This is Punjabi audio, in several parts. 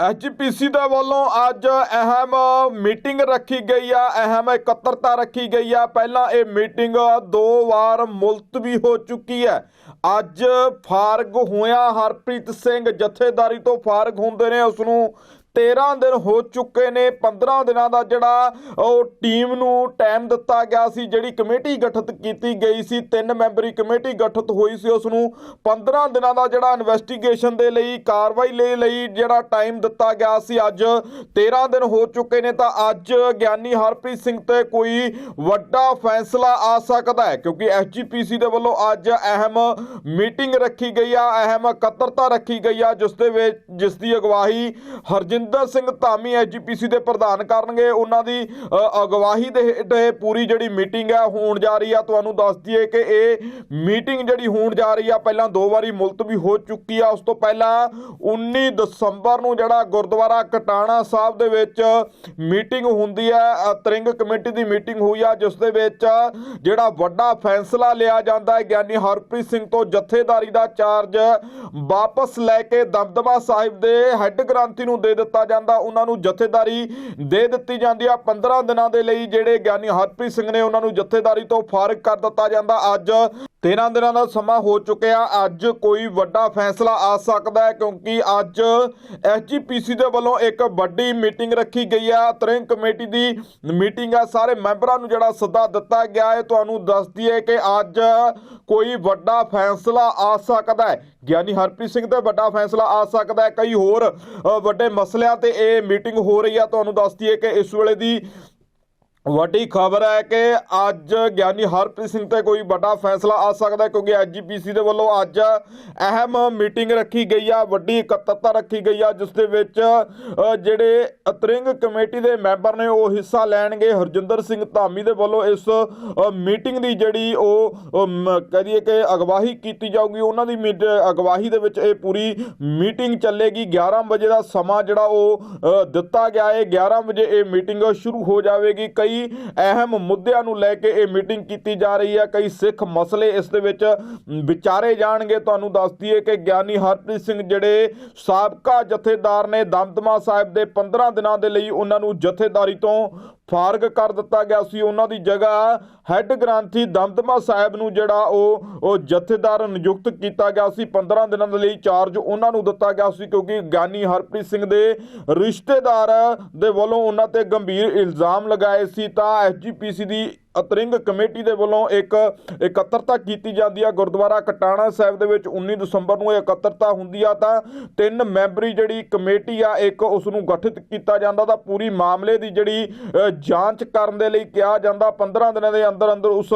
ਐਚਪੀਸੀ ਦੇ ਵੱਲੋਂ ਅੱਜ ਅਹਿਮ ਮੀਟਿੰਗ ਰੱਖੀ ਗਈ ਆ, ਅਹਿਮ ਇਕੱਤਰਤਾ ਰੱਖੀ ਗਈ ਆ। ਪਹਿਲਾਂ ਇਹ ਮੀਟਿੰਗ ਦੋ ਵਾਰ ਮੁਲਤਵੀ ਹੋ ਚੁੱਕੀ ਹੈ। ਅੱਜ ਫਾਰਗ ਹੋਇਆ ਹਰਪ੍ਰੀਤ ਸਿੰਘ, ਜਥੇਦਾਰੀ ਤੋਂ ਫਾਰਗ ਹੁੰਦੇ ਨੇ ਉਸ ਨੂੰ 13 ਦਿਨ ਹੋ ਚੁੱਕੇ ਨੇ 15 ਦਿਨਾਂ ਦਾ ਜਿਹੜਾ ਉਹ ਟੀਮ ਨੂੰ ਟਾਈਮ ਦਿੱਤਾ ਗਿਆ ਸੀ, ਜਿਹੜੀ ਕਮੇਟੀ ਗਠਿਤ ਕੀਤੀ ਗਈ ਸੀ, ਤਿੰਨ ਮੈਂਬਰੀ ਕਮੇਟੀ ਗਠਿਤ ਹੋਈ ਸੀ, ਉਸ ਨੂੰ 15 ਦਿਨਾਂ ਦਾ ਜਿਹੜਾ ਇਨਵੈਸਟੀਗੇਸ਼ਨ ਦੇ ਲਈ, ਕਾਰਵਾਈ ਲਈ ਲਈ ਜਿਹੜਾ ਟਾਈਮ ਦਿੱਤਾ ਗਿਆ ਸੀ, ਅੱਜ 13 ਦਿਨ ਹੋ ਚੁੱਕੇ ਨੇ, ਤਾਂ ਅੱਜ ਗਿਆਨੀ ਹਰਪ੍ਰੀਤ ਸਿੰਘ ਤੇ ਕੋਈ ਵੱਡਾ ਫੈਸਲਾ ਆ ਸਕਦਾ ਹੈ, ਕਿਉਂਕਿ ਐਸਜੀਪੀਸੀ ਦੇ ਵੱਲੋਂ ਅੱਜ ਅਹਿਮ ਮੀਟਿੰਗ ਰੱਖੀ ਗਈ ਆ, ਅਹਿਮ ਇਕੱਤਰਤਾ ਰੱਖੀ ਗਈ ਆ, ਜਿਸ ਦੇ ਵਿੱਚ, ਜਿਸ ਦੀ ਅਗਵਾਈ ਹਰਜਿੰਦਰ ਸਿੰਘ ਧਾਮੀ ਐਸਜੀਪੀਸੀ ਦੇ ਪ੍ਰਧਾਨ ਕਰਨਗੇ। ਉਹਨਾਂ ਦੀ ਅ, ਅਗਵਾਈ ਦੇ ਹੇਠ ਇਹ ਪੂਰੀ ਜਿਹੜੀ ਮੀਟਿੰਗ ਹੈ ਹੋਣ ਜਾ ਰਹੀ ਆ। ਤੁਹਾਨੂੰ ਦੱਸ ਦਈਏ ਕਿ ਇਹ ਮੀਟਿੰਗ ਜਿਹੜੀ ਹੋਣ ਜਾ ਰਹੀ ਆ ਪਹਿਲਾਂ ਦੋ ਵਾਰੀ ਮੁਲਤਵੀ ਹੋ ਚੁੱਕੀ ਆ। ਉਸ ਤੋਂ ਪਹਿਲਾਂ 19 ਦਸੰਬਰ ਨੂੰ ਜਿਹੜਾ ਗੁਰਦੁਆਰਾ ਕਟਾਣਾ ਸਾਹਿਬ ਦੇ ਵਿੱਚ ਮੀਟਿੰਗ ਹੁੰਦੀ ਹੈ ਤਰਿੰਗ ਕਮੇਟੀ ਦੀ ਮੀਟਿੰਗ ਹੋਈ ਆ ਜਿਸ ਦੇ ਵਿੱਚ ਜਿਹੜਾ ਵੱਡਾ ਫੈਸਲਾ ਲਿਆ ਜਾਂਦਾ ਹੈ ਗਿਆਨੀ ਹਰਪ੍ਰੀਤ ਸਿੰਘ ਤੋਂ ਜਥੇਦਾਰੀ ਦਾ ਚਾਰਜ ਵਾਪਸ ਲੈ ਕੇ ਦਮਦਮਾ ਸਾਹਿਬ ਦੇ ਹੈੱਡ ਗ੍ਰੰਥੀ ਨੂੰ ਦੇ ਦਿੱਤਾ ਜਾਂਦਾ। ਉਹਨਾਂ ਨੂੰ ਜਥੇਦਾਰੀ ਦੇ ਦਿੱਤੀ ਜਾਂਦੀ ਆ। 15 ਦਿਨਾਂ ਦੇ ਲਈ ਜਿਹੜੇ ਗਿਆਨੀ ਹਰਪ੍ਰੀਤ ਸਿੰਘ ਨੇ ਉਹਨਾਂ ਨੂੰ ਜਥੇਦਾਰੀ ਤੋਂ ਫਾਰਗ ਕਰ ਦਿੱਤਾ ਜਾਂਦਾ। ਅੱਜ 13 ਦਿਨਾਂ ਦਾ ਸਮਾਂ ਹੋ ਚੁੱਕਿਆ। ਅੱਜ ਕੋਈ ਵੱਡਾ ਫੈਸਲਾ ਆ ਸਕਦਾ ਹੈ ਕਿਉਂਕਿ ਅੱਜ ਐਸਜੀਪੀਸੀ ਦੇ ਵੱਲੋਂ ਇੱਕ ਵੱਡੀ ਮੀਟਿੰਗ ਰੱਖੀ ਗਈ ਹੈ ਤ੍ਰਿੰਗ ਕਮੇਟੀ ਦੀ ਮੀਟਿੰਗ ਆ। ਸਾਰੇ ਮੈਂਬਰਾਂ ਨੂੰ ਜਿਹੜਾ ਸੱਦਾ ਦਿੱਤਾ ਗਿਆ ਹੈ। ਤੁਹਾਨੂੰ ਦੱਸ ਦਈਏ ਕਿ ਅੱਜ ਕੋਈ ਵੱਡਾ ਫੈਸਲਾ ਆ ਸਕਦਾ ਹੈ। ਗਿਆਨੀ ਹਰਪ੍ਰੀਤ ਸਿੰਘ ਦਾ ਵੱਡਾ ਫੈਸਲਾ ਆ ਸਕਦਾ ਹੈ। ਕਈ ਹੋਰ ਵੱਡੇ ਮਸਲਿਆਂ ਤੇ ਇਹ ਮੀਟਿੰਗ ਹੋ ਰਹੀ ਆ। ਤੁਹਾਨੂੰ ਦੱਸ ਦਈਏ ਕਿ ਇਸ ਵੇਲੇ ਦੀ ਵੱਡੀ ਖਬਰ ਹੈ ਕਿ ਅੱਜ ਗਿਆਨੀ ਹਰਪ੍ਰੀਤ ਸਿੰਘ ਤੇ ਕੋਈ ਵੱਡਾ ਫੈਸਲਾ ਆ ਸਕਦਾ ਹੈ ਕਿਉਂਕਿ ਐਜੀਪੀਸੀ ਦੇ ਵੱਲੋਂ ਅੱਜ ਅਹਿਮ ਮੀਟਿੰਗ ਰੱਖੀ ਗਈ ਆ ਵੱਡੀ ਇਕੱਤਰਤਾ ਰੱਖੀ ਗਈ ਆ ਜਿਸ ਦੇ ਵਿੱਚ ਜਿਹੜੇ ਅਤਰਿੰਗ ਕਮੇਟੀ ਦੇ ਮੈਂਬਰ ਨੇ ਉਹ ਹਿੱਸਾ ਲੈਣਗੇ। ਹਰਜਿੰਦਰ ਸਿੰਘ ਧਾਮੀ ਦੇ ਵੱਲੋਂ ਇਸ ਮੀਟਿੰਗ ਦੀ ਜਿਹੜੀ ਉਹ ਅ, ਕਹਿ ਦਈਏ ਕਿ ਅਗਵਾਈ ਕੀਤੀ ਜਾਊਗੀ। ਉਹਨਾਂ ਦੀ ਮੀਟ- ਅਗਵਾਈ ਦੇ ਵਿੱਚ ਇਹ ਪੂਰੀ ਮੀਟਿੰਗ ਚੱਲੇਗੀ। 11 ਵਜੇ ਦਾ ਸਮਾਂ ਜਿਹੜਾ ਉਹ ਦਿੱਤਾ ਗਿਆ ਹੈ। 11 ਵਜੇ ਇਹ ਮੀਟਿੰਗ ਸ਼ੁਰੂ ਹੋ ਜਾਵੇਗੀ। ਕਈ ਅਹਿਮ ਮੁੱਦਿਆਂ ਨੂੰ ਲੈ ਕੇ ਇਹ ਮੀਟਿੰਗ ਕੀਤੀ ਜਾ ਰਹੀ ਹੈ। ਕਈ ਸਿੱਖ ਮਸਲੇ ਇਸ ਦੇ ਵਿੱਚ ਵਿਚਾਰੇ ਜਾਣਗੇ। ਤੁਹਾਨੂੰ ਦੱਸ ਦਈਏ ਕਿ ਗਿਆਨੀ ਹਰਪ੍ਰੀਤ ਸਿੰਘ ਜਿਹੜੇ ਸਾਬਕਾ ਜਥੇਦਾਰ ਨੇ ਦਮਦਮਾ ਸਾਹਿਬ ਦੇ 15 ਦਿਨਾਂ ਦੇ ਲਈ ਉਹਨਾਂ ਨੂੰ ਜਥੇਦਾਰੀ ਤੋਂ ਫਾਰਗ ਕਰ ਦਿੱਤਾ ਗਿਆ ਸੀ। ਉਹਨਾਂ ਦੀ ਜਗ੍ਹਾ ਹੈੱਡ ਗ੍ਰੰਥੀ ਦਮਦਮਾ ਸਾਹਿਬ ਨੂੰ ਜਿਹੜਾ ਉਹ ਉਹ ਜਥੇਦਾਰ ਨਿਯੁਕਤ ਕੀਤਾ ਗਿਆ ਸੀ। 15 ਦਿਨਾਂ ਦੇ ਲਈ ਚਾਰਜ ਉਹਨਾਂ ਨੂੰ ਦਿੱਤਾ ਗਿਆ ਸੀ ਕਿਉਂਕਿ ਗਿਆਨੀ ਹਰਪ੍ਰੀਤ ਸਿੰਘ ਦੇ ਰਿਸ਼ਤੇਦਾਰ ਦੇ ਵੱਲੋਂ ਉਹਨਾਂ ਤੇ ਗੰਭੀਰ ਇਲਜ਼ਾਮ ਲਗਾਏ ਸੀ। ਤਾਂ ਐਸਜੀਪੀਸੀ ਦੀ ਅਤਰਿੰਗ ਕਮੇਟੀ ਦੇ ਵੱਲੋਂ ਇੱਕ ਇਕੱਤਰਤਾ ਕੀਤੀ ਜਾਂਦੀ ਆ। ਗੁਰਦੁਆਰਾ ਕਟਾਣਾ ਸਾਹਿਬ ਦੇ ਵਿੱਚ 19 ਦਸੰਬਰ ਨੂੰ ਇਹ ਇਕੱਤਰਤਾ ਹੁੰਦੀ ਆ ਤਾਂ ਤਿੰਨ ਮੈਂਬਰੀ ਜਿਹੜੀ ਕਮੇਟੀ ਆ, ਇੱਕ ਉਸ ਨੂੰ ਗਠਿਤ ਕੀਤਾ ਜਾਂਦਾ ਤਾਂ ਪੂਰੀ ਮਾਮਲੇ ਦੀ ਜਿਹੜੀ ਜਾਂਚ ਕਰਨ ਦੇ ਲਈ ਕਿਹਾ ਜਾਂਦਾ। 15 ਦਿਨਾਂ ਦੇ ਅੰਦਰ ਅੰਦਰ ਉਸ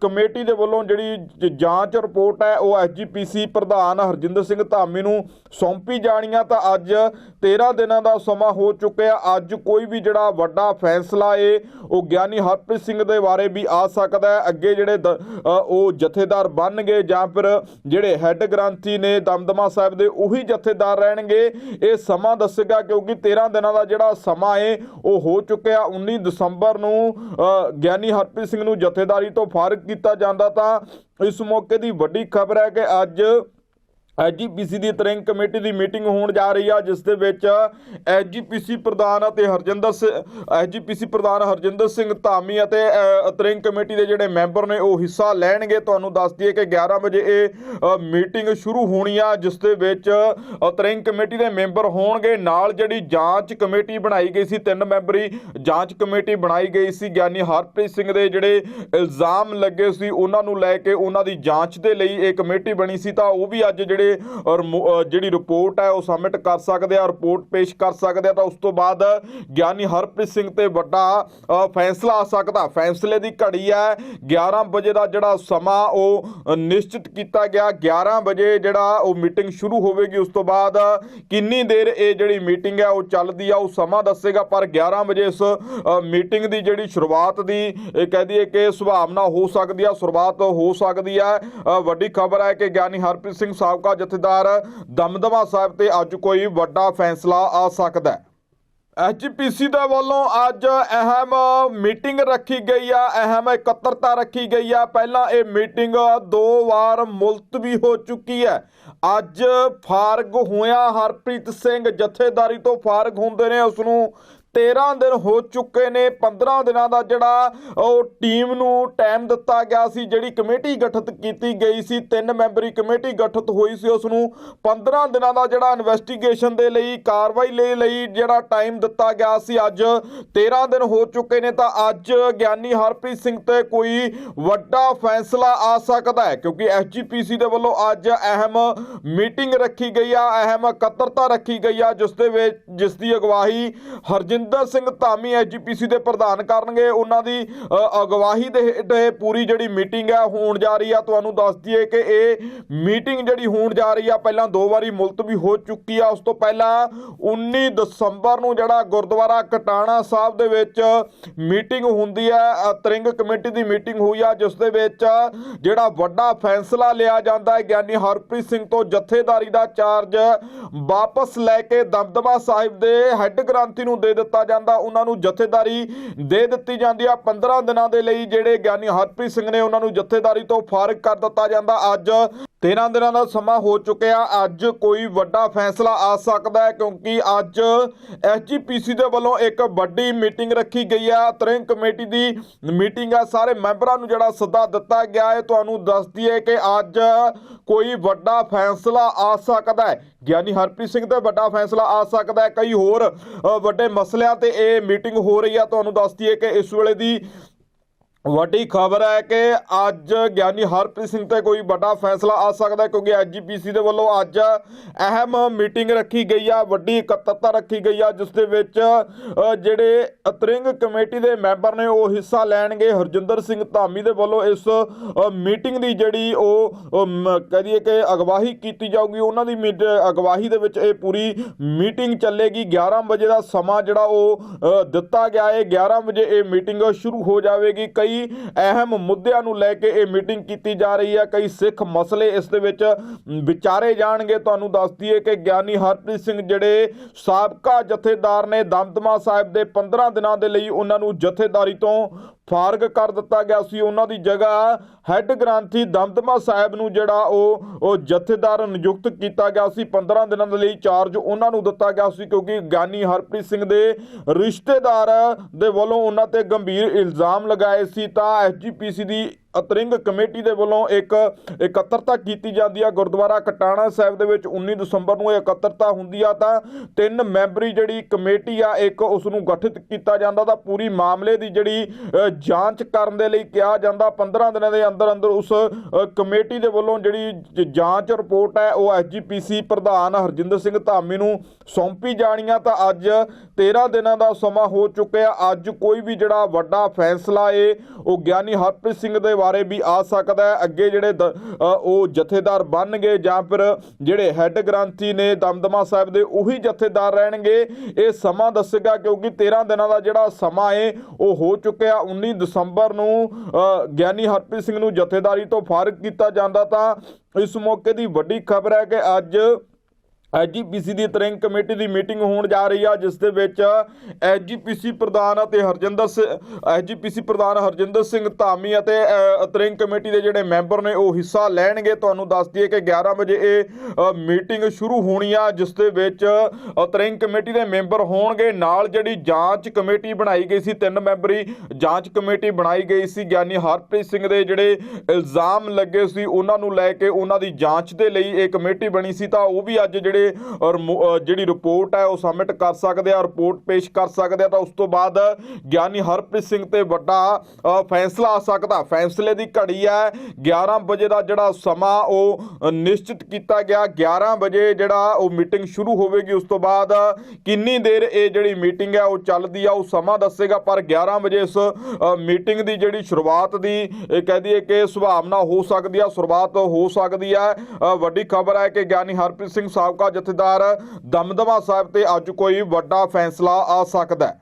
ਕਮੇਟੀ ਦੇ ਵੱਲੋਂ ਜਿਹੜੀ ਜਾਂਚ ਰਿਪੋਰਟ ਹੈ, ਉਹ ਐਸਜੀਪੀਸੀ ਪ੍ਰਧਾਨ ਹਰਜਿੰਦਰ ਸਿੰਘ ਧਾਮੀ ਨੂੰ ਸੌਂਪੀ ਜਾਣੀ ਆ ਤਾਂ ਅੱਜ 13 ਦਿਨਾਂ ਦਾ ਸਮਾਂ ਹੋ ਚੁੱਕਿਆ। ਅੱਜ ਕੋਈ ਵੀ ਜਿਹੜਾ ਵੱਡਾ ਫੈਸਲਾ ਏ, ਉਹ ਗਿਆਨੀ ਹਰਪ੍ਰੀਤ ਸਿੰਘ ਦੇ ਬਾਰੇ ਵੀ ਆ ਸਕਦਾ ਹੈ। ਅੱਗੇ ਜਿਹੜੇ ਉਹ ਜਥੇਦਾਰ ਬਣਨਗੇ ਜਾਂ ਫਿਰ ਜਿਹੜੇ ਹੈੱਡ ਗ੍ਰੰਥੀ ਨੇ ਦਮਦਮਾ ਸਾਹਿਬ ਦੇ ਉਹੀ ਜਥੇਦਾਰ ਰਹਿਣਗੇ। ਇਹ ਸਮਾਂ ਦੱਸੇਗਾ ਕਿਉਂਕਿ 13 ਦਿਨਾਂ ਦਾ ਜਿਹੜਾ ਸਮਾਂ ਏ ਉਹ ਹੋ ਚੁੱਕਿਆ। 19 ਦਸੰਬਰ ਨੂੰ ਅ, ਗਿਆਨੀ ਹਰਪ੍ਰੀਤ ਸਿੰਘ ਨੂੰ ਜਥੇਦਾਰੀ ਤੋਂ ਫਾਰਗ ਕੀਤਾ ਜਾਂਦਾ ਤਾਂ ਇਸ ਮੌਕੇ ਦੀ ਵੱਡੀ ਖਬਰ ਹੈ ਕਿ ਅੱਜ ਐਜੀਪੀਸੀ ਦੀ ਤਰਿੰਗ ਕਮੇਟੀ ਦੀ ਮੀਟਿੰਗ ਹੋਣ ਜਾ ਰਹੀ ਆ, ਜਿਸ ਦੇ ਵਿੱਚ ਐਜੀਪੀਸੀ ਪ੍ਰਧਾਨ ਅਤੇ ਹਰਜਿੰਦਰ ਐਜੀਪੀਸੀ ਪ੍ਰਧਾਨ ਹਰਜਿੰਦਰ ਸਿੰਘ ਧਾਮੀ ਅਤੇ ਤਰਿੰਗ ਕਮੇਟੀ ਦੇ ਜਿਹੜੇ ਮੈਂਬਰ ਨੇ, ਉਹ ਹਿੱਸਾ ਲੈਣਗੇ। ਤੁਹਾਨੂੰ ਦੱਸ ਦਈਏ ਕਿ 11 ਵਜੇ ਇਹ ਮੀਟਿੰਗ ਸ਼ੁਰੂ ਹੋਣੀ ਆ, ਜਿਸ ਦੇ ਵਿੱਚ ਤਰਿੰਗ ਕਮੇਟੀ ਦੇ ਮੈਂਬਰ ਹੋਣਗੇ। ਨਾਲ ਜਿਹੜੀ ਜਾਂਚ ਕਮੇਟੀ ਬਣਾਈ ਗਈ ਸੀ, ਤਿੰਨ ਮੈਂਬਰੀ ਜਾਂਚ ਕਮੇਟੀ ਬਣਾਈ ਗਈ ਸੀ, ਗਿਆਨੀ ਹਰਪ੍ਰੀਤ ਸਿੰਘ ਦੇ ਜਿਹੜੇ ਇਲਜ਼ਾਮ ਲੱਗੇ ਸੀ, ਉਹਨਾਂ ਨੂੰ ਲੈ ਕੇ ਉਹਨਾਂ ਦੀ ਜਾਂਚ ਦੇ ਲਈ ਇਹ ਕਮੇਟੀ ਬਣੀ ਸੀ, ਤਾਂ ਉਹ ਵੀ ਅੱਜ ਜਿਹੜੇ ਰਿਮੋ- ਅ, ਜਿਹੜੀ ਰਿਪੋਰਟ ਹੈ ਉਹ ਸਬਮਿਟ ਕਰ ਸਕਦੇ ਆ ਰਿਪੋਰਟ ਪੇਸ਼ ਕਰ ਸਕਦੇ ਆ। ਤਾਂ ਉਸ ਤੋਂ ਬਾਅਦ ਗਿਆਨੀ ਹਰਪ੍ਰੀਤ ਸਿੰਘ ਤੇ ਵੱਡਾ ਫੈਸਲਾ ਆ ਸਕਦਾ। ਫੈਸਲੇ ਦੀ ਘੜੀ ਹੈ 11 ਵਜੇ ਦਾ ਜਿਹੜਾ ਸਮਾਂ ਉਹ ਨਿਸ਼ਚਿਤ ਕੀਤਾ ਗਿਆ। 11 ਵਜੇ ਜਿਹੜਾ ਉਹ ਮੀਟਿੰਗ ਸ਼ੁਰੂ ਹੋਵੇਗੀ। ਉਸ ਤੋਂ ਬਾਅਦ ਕਿੰਨੀ ਦੇਰ ਇਹ ਜਿਹੜੀ ਮੀਟਿੰਗ ਹੈ ਉਹ ਚੱਲਦੀ ਆ ਉਹ ਸਮਾਂ ਦੱਸੇਗਾ। ਪਰ 11 ਵਜੇ ਇਸ ਮੀਟਿੰਗ ਦੀ ਜਿਹੜੀ ਸ਼ੁਰੂਆਤ ਦੀ ਇਹ ਕਹਿ ਦਈਏ ਕਿ ਸੁਭਾਵਨਾ ਹੋ ਸਕਦੀ ਆ ਸ਼ੁਰੂਆਤ ਹੋ ਸਕਦੀ ਹੈ ਵੱਡੀ ਖਬਰ ਹੈ ਕਿ ਗਿਆਨੀ ਹਰਪ੍ਰੀਤ ਸਿੰਘ ਸਾਬਕਾ ਜਥੇਦਾਰ ਦਮਦਮਾ ਸਾਹਿਬ ਤੇ ਅੱਜ ਕੋਈ ਵੱਡਾ ਫੈਸਲਾ ਆ ਸਕਦਾ ਹੈ। ਐਚਪੀਸੀ ਦੇ ਵੱਲੋਂ ਅੱਜ ਅਹਿਮ ਮੀਟਿੰਗ ਰੱਖੀ ਗਈ ਆ, ਅਹਿਮ ਇਕੱਤਰਤਾ ਰੱਖੀ ਗਈ ਆ। ਪਹਿਲਾਂ ਇਹ ਮੀਟਿੰਗ ਦੋ ਵਾਰ ਮੁਲਤਵੀ ਹੋ ਚੁੱਕੀ ਹੈ। ਅੱਜ ਫਾਰਗ ਹੋਇਆ ਹਰਪ੍ਰੀਤ ਸਿੰਘ, ਜਥੇਦਾਰੀ ਤੋਂ ਫਾਰਗ ਹੁੰਦੇ ਨੇ ਉਸ ਨੂੰ 13 ਦਿਨ ਹੋ ਚੁੱਕੇ ਨੇ 15 ਦਿਨਾਂ ਦਾ ਜਿਹੜਾ ਉਹ ਟੀਮ ਨੂੰ ਟਾਈਮ ਦਿੱਤਾ ਗਿਆ ਸੀ, ਜਿਹੜੀ ਕਮੇਟੀ ਗਠਿਤ ਕੀਤੀ ਗਈ ਸੀ, ਤਿੰਨ ਮੈਂਬਰੀ ਕਮੇਟੀ ਗਠਿਤ ਹੋਈ ਸੀ, ਉਸ ਨੂੰ 15 ਦਿਨਾਂ ਦਾ ਜਿਹੜਾ ਇਨਵੈਸਟੀਗੇਸ਼ਨ ਦੇ ਲਈ, ਕਾਰਵਾਈ ਲਈ ਲਈ ਜਿਹੜਾ ਟਾਈਮ ਦਿੱਤਾ ਗਿਆ ਸੀ, ਅੱਜ 13 ਦਿਨ ਹੋ ਚੁੱਕੇ ਨੇ, ਤਾਂ ਅੱਜ ਗਿਆਨੀ ਹਰਪ੍ਰੀਤ ਸਿੰਘ ਤੇ ਕੋਈ ਵੱਡਾ ਫੈਸਲਾ ਆ ਸਕਦਾ ਹੈ, ਕਿਉਂਕਿ ਐਸਜੀਪੀਸੀ ਦੇ ਵੱਲੋਂ ਅੱਜ ਅਹਿਮ ਮੀਟਿੰਗ ਰੱਖੀ ਗਈ ਆ, ਅਹਿਮ ਇਕੱਤਰਤਾ ਰੱਖੀ ਗਈ ਆ, ਜਿਸ ਦੇ ਵਿੱਚ, ਜਿਸ ਦੀ ਅਗਵਾਈ ਹਰਜਿੰਦਰ ਸਿੰਘ ਧਾਮੀ ਐਸਜੀਪੀਸੀ ਦੇ ਪ੍ਰਧਾਨ ਕਰਨਗੇ। ਉਹਨਾਂ ਦੀ ਅ, ਅਗਵਾਈ ਦੇ ਹੇਠ ਇਹ ਪੂਰੀ ਜਿਹੜੀ ਮੀਟਿੰਗ ਹੈ ਹੋਣ ਜਾ ਰਹੀ ਆ। ਤੁਹਾਨੂੰ ਦੱਸ ਦਈਏ ਕਿ ਇਹ ਮੀਟਿੰਗ ਜਿਹੜੀ ਹੋਣ ਜਾ ਰਹੀ ਆ ਪਹਿਲਾਂ ਦੋ ਵਾਰੀ ਮੁਲਤਵੀ ਹੋ ਚੁੱਕੀ ਆ। ਉਸ ਤੋਂ ਪਹਿਲਾਂ 19 ਦਸੰਬਰ ਨੂੰ ਜਿਹੜਾ ਗੁਰਦੁਆਰਾ ਕਟਾਣਾ ਸਾਹਿਬ ਦੇ ਵਿੱਚ ਮੀਟਿੰਗ ਹੁੰਦੀ ਹੈ ਤਰਿੰਗ ਕਮੇਟੀ ਦੀ ਮੀਟਿੰਗ ਹੋਈ ਆ ਜਿਸ ਦੇ ਵਿੱਚ ਜਿਹੜਾ ਵੱਡਾ ਫੈਸਲਾ ਲਿਆ ਜਾਂਦਾ ਹੈ ਗਿਆਨੀ ਹਰਪ੍ਰੀਤ ਸਿੰਘ ਤੋਂ ਜਥੇਦਾਰੀ ਦਾ ਚਾਰਜ ਵਾਪਸ ਲੈ ਕੇ ਦਮਦਮਾ ਸਾਹਿਬ ਦੇ ਹੈੱਡ ਗ੍ਰੰਥੀ ਨੂੰ ਦੇ ਦਿੱਤਾ ਜਾਂਦਾ, ਉਹਨਾਂ ਨੂੰ ਜਥੇਦਾਰੀ ਦੇ ਦਿੱਤੀ ਜਾਂਦੀ ਆ। 15 ਦਿਨਾਂ ਦੇ ਲਈ ਜਿਹੜੇ ਗਿਆਨੀ ਹਰਪ੍ਰੀਤ ਸਿੰਘ ਨੇ ਉਹਨਾਂ ਨੂੰ ਜਥੇਦਾਰੀ ਤੋਂ ਫਾਰਗ ਕਰ ਦਿੱਤਾ ਜਾਂਦਾ। ਅੱਜ 13 ਦਿਨਾਂ ਦਾ ਸਮਾਂ ਹੋ ਚੁੱਕਿਆ। ਅੱਜ ਕੋਈ ਵੱਡਾ ਫੈਸਲਾ ਆ ਸਕਦਾ ਹੈ, ਕਿਉਂਕਿ ਅੱਜ ਐਸਜੀਪੀਸੀ ਦੇ ਵੱਲੋਂ ਇੱਕ ਵੱਡੀ ਮੀਟਿੰਗ ਰੱਖੀ ਗਈ ਹੈ ਤ੍ਰਿੰਗ ਕਮੇਟੀ ਦੀ ਮੀਟਿੰਗ ਹੈ ਸਾਰੇ ਮੈਂਬਰਾਂ ਨੂੰ ਜਿਹੜਾ ਸੱਦਾ ਦਿੱਤਾ ਗਿਆ ਹੈ, ਤੁਹਾਨੂੰ ਦੱਸ ਦਈਏ ਕਿ ਅੱਜ ਕੋਈ ਵੱਡਾ ਫੈਸਲਾ ਆ ਸਕਦਾ ਹੈ। ਗਿਆਨੀ ਹਰਪ੍ਰੀਤ ਸਿੰਘ ਦਾ ਵੱਡਾ ਫੈਸਲਾ ਆ ਸਕਦਾ ਹੈ। ਕਈ ਹੋਰ ਵੱਡੇ ਮਸਲਿਆਂ ਤੇ ਇਹ ਮੀਟਿੰਗ ਹੋ ਰਹੀ ਹੈ ਤੁਹਾਨੂੰ ਦੱਸ ਦਈਏ ਕਿ ਇਸ ਵੇਲੇ ਦੀ ਵੱਡੀ ਖਬਰ ਹੈ ਕਿ ਅੱਜ ਗਿਆਨੀ ਹਰਪ੍ਰੀਤ ਸਿੰਘ ਤੇ ਕੋਈ ਵੱਡਾ ਫੈਸਲਾ ਆ ਸਕਦਾ ਹੈ ਕਿਉਂਕਿ ਐਸਜੀਪੀਸੀ ਦੇ ਵੱਲੋਂ ਅੱਜ ਅਹਿਮ ਮੀਟਿੰਗ ਰੱਖੀ ਗਈ ਆ ਵੱਡੀ ਇਕੱਤਰਤਾ ਰੱਖੀ ਗਈ ਆ ਜਿਸ ਦੇ ਵਿੱਚ ਜਿਹੜੇ ਅਤਰਿੰਗ ਕਮੇਟੀ ਦੇ ਮੈਂਬਰ ਨੇ ਉਹ ਹਿੱਸਾ ਲੈਣਗੇ। ਹਰਜਿੰਦਰ ਸਿੰਘ ਧਾਮੀ ਦੇ ਵੱਲੋਂ ਇਸ ਮੀਟਿੰਗ ਦੀ ਜਿਹੜੀ ਉਹ ਅਮ, ਕਹੀਏ ਕਿ ਅਗਵਾਹੀ ਕੀਤੀ ਜਾਊਗੀ। ਉਹਨਾਂ ਦੀ ਮੀਟ- ਅਗਵਾਈ ਦੇ ਵਿੱਚ ਇਹ ਪੂਰੀ ਮੀਟਿੰਗ ਚੱਲੇਗੀ। 11 ਵਜੇ ਦਾ ਸਮਾਂ ਜਿਹੜਾ ਉਹ ਦਿੱਤਾ ਗਿਆ ਹੈ 11 ਵਜੇ ਇਹ ਮੀਟਿੰਗ ਸ਼ੁਰੂ ਹੋ ਜਾਵੇਗੀ। ਕਈ ਅਹਿਮ ਮੁੱਦਿਆਂ ਨੂੰ ਲੈ ਕੇ ਇਹ ਮੀਟਿੰਗ ਕੀਤੀ ਜਾ ਰਹੀ ਹੈ ਕਈ ਸਿੱਖ ਮਸਲੇ ਇਸ ਦੇ ਵਿੱਚ ਵਿਚਾਰੇ ਜਾਣਗੇ। ਤੁਹਾਨੂੰ ਦੱਸ ਦਈਏ ਕਿ ਗਿਆਨੀ ਹਰਪ੍ਰੀਤ ਸਿੰਘ ਜਿਹੜੇ ਸਾਬਕਾ ਜਥੇਦਾਰ ਨੇ ਦਮਦਮਾ ਸਾਹਿਬ ਦੇ 15 ਦਿਨਾਂ ਦੇ ਲਈ ਉਹਨਾਂ ਨੂੰ ਜਥੇਦਾਰੀ ਤੋਂ ਫਾਰਗ ਕਰ ਦਿੱਤਾ ਗਿਆ ਸੀ। ਉਹਨਾਂ ਦੀ ਜਗ੍ਹਾ ਹੈੱਡ ਗ੍ਰੰਥੀ ਦਮਦਮਾ ਸਾਹਿਬ ਨੂੰ ਜਿਹੜਾ ਉਹ ਉਹ ਜਥੇਦਾਰ ਨਿਯੁਕਤ ਕੀਤਾ ਗਿਆ ਸੀ। 15 ਦਿਨਾਂ ਦੇ ਲਈ ਚਾਰਜ ਉਹਨਾਂ ਨੂੰ ਦਿੱਤਾ ਗਿਆ ਸੀ ਕਿਉਂਕਿ ਗਿਆਨੀ ਹਰਪ੍ਰੀਤ ਸਿੰਘ ਦੇ ਰਿਸ਼ਤੇਦਾਰ ਦੇ ਵੱਲੋਂ ਉਹਨਾਂ ਤੇ ਗੰਭੀਰ ਇਲਜ਼ਾਮ ਲਗਾਏ ਸੀ। ਤਾਂ ਐਸਜੀਪੀਸੀ ਦੀ ਅਤਰਿੰਗ ਕਮੇਟੀ ਦੇ ਵੱਲੋਂ ਇੱਕ ਇਕੱਤਰਤਾ ਕੀਤੀ ਜਾਂਦੀ ਆ। ਗੁਰਦੁਆਰਾ ਕਟਾਣਾ ਸਾਹਿਬ ਦੇ ਵਿੱਚ 19 ਦਸੰਬਰ ਨੂੰ ਇਹ ਇਕੱਤਰਤਾ ਹੁੰਦੀ ਆ ਤਾਂ ਤਿੰਨ ਮੈਂਬਰੀ ਜਿਹੜੀ ਕਮੇਟੀ ਆ, ਇੱਕ ਉਸ ਨੂੰ ਗਠਿਤ ਕੀਤਾ ਜਾਂਦਾ ਤਾਂ ਪੂਰੀ ਮਾਮਲੇ ਦੀ ਜਿਹੜੀ ਜਾਂਚ ਕਰਨ ਦੇ ਲਈ ਕਿਹਾ ਜਾਂਦਾ। 15 ਦਿਨਾਂ ਦੇ ਅੰਦਰ ਅੰਦਰ ਉਸ ਕਮੇਟੀ ਦੇ ਵੱਲੋਂ ਜਿਹੜੀ ਜਾਂਚ ਰਿਪੋਰਟ ਹੈ, ਉਹ ਐਸਜੀਪੀਸੀ ਪ੍ਰਧਾਨ ਹਰਜਿੰਦਰ ਸਿੰਘ ਧਾਮੀ ਨੂੰ ਸੌਂਪੀ ਜਾਣੀ ਆ ਤਾਂ ਅੱਜ 13 ਦਿਨਾਂ ਦਾ ਸਮਾਂ ਹੋ ਚੁੱਕਿਆ। ਅੱਜ ਕੋਈ ਵੀ ਜਿਹੜਾ ਵੱਡਾ ਫੈਸਲਾ ਏ, ਉਹ ਗਿਆਨੀ ਹਰਪ੍ਰੀਤ ਸਿੰਘ ਦੇ ਬਾਰੇ ਵੀ ਆ ਸਕਦਾ ਹੈ। ਅੱਗੇ ਜਿਹੜੇ ਦ- ਅ, ਉਹ ਜਥੇਦਾਰ ਬਣਨਗੇ ਜਾਂ ਫਿਰ ਜਿਹੜੇ ਹੈੱਡ ਗ੍ਰੰਥੀ ਨੇ ਦਮਦਮਾ ਸਾਹਿਬ ਦੇ ਉਹੀ ਜਥੇਦਾਰ ਰਹਿਣਗੇ। ਇਹ ਸਮਾਂ ਦੱਸੇਗਾ ਕਿਉਂਕਿ 13 ਦਿਨਾਂ ਦਾ ਜਿਹੜਾ ਸਮਾਂ ਏ ਉਹ ਹੋ ਚੁੱਕਿਆ। 19 ਦਸੰਬਰ ਨੂੰ ਗਿਆਨੀ ਹਰਪ੍ਰੀਤ ਸਿੰਘ ਨੂੰ ਜਥੇਦਾਰੀ ਤੋਂ ਫਾਰਗ ਕੀਤਾ ਜਾਂਦਾ ਤਾਂ ਇਸ ਮੌਕੇ ਦੀ ਵੱਡੀ ਖਬਰ ਹੈ ਕਿ ਅੱਜ ਐਜੀਪੀਸੀ ਦੀ ਤਰੰਗ ਕਮੇਟੀ ਦੀ ਮੀਟਿੰਗ ਹੋਣ ਜਾ ਰਹੀ ਆ ਜਿਸ ਦੇ ਵਿੱਚ ਐਜੀਪੀਸੀ ਪ੍ਰਧਾਨ ਅਤੇ ਹਰਜਿੰਦਰ ਐਜੀਪੀਸੀ ਪ੍ਰਧਾਨ ਹਰਜਿੰਦਰ ਸਿੰਘ ਧਾਮੀ ਅਤੇ ਅ, ਕਮੇਟੀ ਦੇ ਜਿਹੜੇ ਮੈਂਬਰ ਨੇ ਉਹ ਹਿੱਸਾ ਲੈਣਗੇ। ਤੁਹਾਨੂੰ ਦੱਸ ਦਈਏ ਕਿ 11 ਵਜੇ ਇਹ ਮੀਟਿੰਗ ਸ਼ੁਰੂ ਹੋਣੀ ਆ ਜਿਸ ਦੇ ਵਿੱਚ ਅ, ਕਮੇਟੀ ਦੇ ਮੈਂਬਰ ਹੋਣਗੇ। ਨਾਲ ਜਿਹੜੀ ਜਾਂਚ ਕਮੇਟੀ ਬਣਾਈ ਗਈ ਸੀ ਤਿੰਨ ਮੈਂਬਰੀ ਜਾਂਚ ਕਮੇਟੀ ਬਣਾਈ ਗਈ ਸੀ ਗਿਆਨੀ ਹਰਪ੍ਰੀਤ ਸਿੰਘ ਦੇ ਜਿਹੜੇ ਇਲਜ਼ਾਮ ਲੱਗੇ ਸੀ ਉਹਨਾਂ ਨੂੰ ਲੈ ਕੇ ਉਹਨਾਂ ਦੀ ਜਾਂਚ ਦੇ ਲਈ ਇਹ ਕਮੇਟੀ ਬਣੀ ਸੀ ਤਾਂ ਉਹ ਵੀ ਅੱਜ ਜਿਹੜੇ ਔਰ ਜਿਹੜੀ ਰਿਪੋਰਟ ਹੈ ਉਹ ਸਬਮਿਟ ਕਰ ਸਕਦੇ ਆ, ਰਿਪੋਰਟ ਪੇਸ਼ ਕਰ ਸਕਦੇ ਆ। ਤਾਂ ਉਸ ਤੋਂ ਬਾਅਦ ਗਿਆਨੀ ਹਰਪ੍ਰੀਤ ਸਿੰਘ ਤੇ ਵੱਡਾ ਫੈਸਲਾ ਆ ਸਕਦਾ। ਫੈਸਲੇ ਦੀ ਘੜੀ ਹੈ 11 ਵਜੇ ਦਾ ਜਿਹੜਾ ਸਮਾਂ ਉਹ ਨਿਸ਼ਚਿਤ ਕੀਤਾ ਗਿਆ। 11 ਵਜੇ ਜਿਹੜਾ ਉਹ ਮੀਟਿੰਗ ਸ਼ੁਰੂ ਹੋਵੇਗੀ। ਉਸ ਤੋਂ ਬਾਅਦ ਕਿੰਨੀ ਦੇਰ ਇਹ ਜਿਹੜੀ ਮੀਟਿੰਗ ਹੈ ਉਹ ਚੱਲਦੀ ਆ, ਉਹ ਸਮਾਂ ਦੱਸੇਗਾ। ਪਰ 11 ਵਜੇ ਇਸ ਮੀਟਿੰਗ ਦੀ ਜਿਹੜੀ ਸ਼ੁਰੂਆਤ ਦੀ, ਇਹ ਕਹਿ ਦਈਏ ਕਿ ਸੁਭਾਵਨਾ ਹੋ ਸਕਦੀ ਆ, ਸ਼ੁਰੂਆਤ ਹੋ ਸਕਦੀ ਹੈ ਵੱਡੀ ਖਬਰ ਹੈ ਕਿ ਗਿਆਨੀ ਹਰਪ੍ਰੀਤ ਸਿੰਘ ਸਾਬਕਾ ਜਥੇਦਾਰ ਦਮਦਮਾ ਸਾਹਿਬ ਤੇ ਅੱਜ ਕੋਈ ਵੱਡਾ ਫੈਸਲਾ ਆ ਸਕਦਾ ਹੈ।